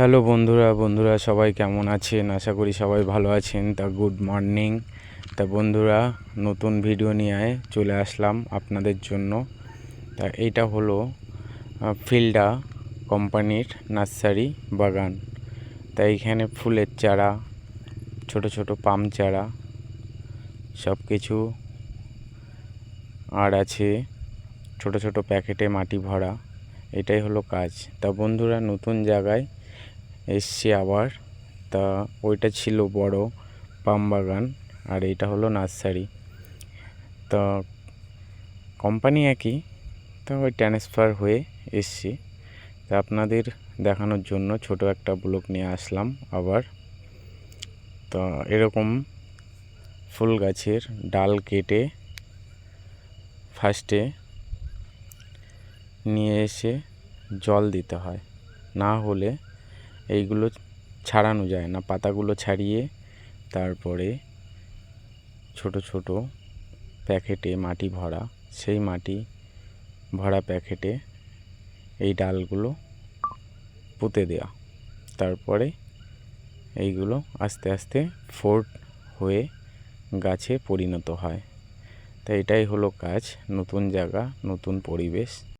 Hello বন্ধুরা বন্ধুরা সবাই কেমন আছেন? আশা করি সবাই ভালো আছেন। তা গুড মর্নিং। তা বন্ধুরা, নতুন ভিডিও নিয়ে চলে আসলাম আপনাদের জন্য। তা এইটা হলো ফিল্ডা কোম্পানির নার্সারি বাগান। তা এইখানে ফুলের চারা, ছোট ছোট পাম চারা সব কিছু আর আছে। ছোট ছোট প্যাকেটে মাটি ভরা, এটাই হলো কাজ। তা বন্ধুরা, নতুন জায়গায় এসছি আবার। তা ওইটা ছিল বড় পাম বাগান আর এটা হলো নার্সারি। তা কোম্পানি একই, তা ওই ট্রান্সফার হয়ে এসছি। তা আপনাদের দেখানোর জন্য ছোট একটা ব্লক নিয়ে আসলাম আবার। তা এরকম ফুল গাছের ডাল কেটে ফার্স্টে নিয়ে এসে জল দিতে হয়। না হলে এইগুলো ছাড়ানো যায় না। পাতাগুলো ছাড়িয়ে তারপরে ছোট ছোট প্যাকেটে মাটি ভরা, সেই মাটি ভরা প্যাকেটে এই ডালগুলো পুঁতে দেওয়া তারপরে এইগুলো আস্তে আস্তে ফোর্ট হয়ে গাছে পরিণত হয়। তাই এটাই হলো কাজ, নতুন জায়গা, নতুন পরিবেশ।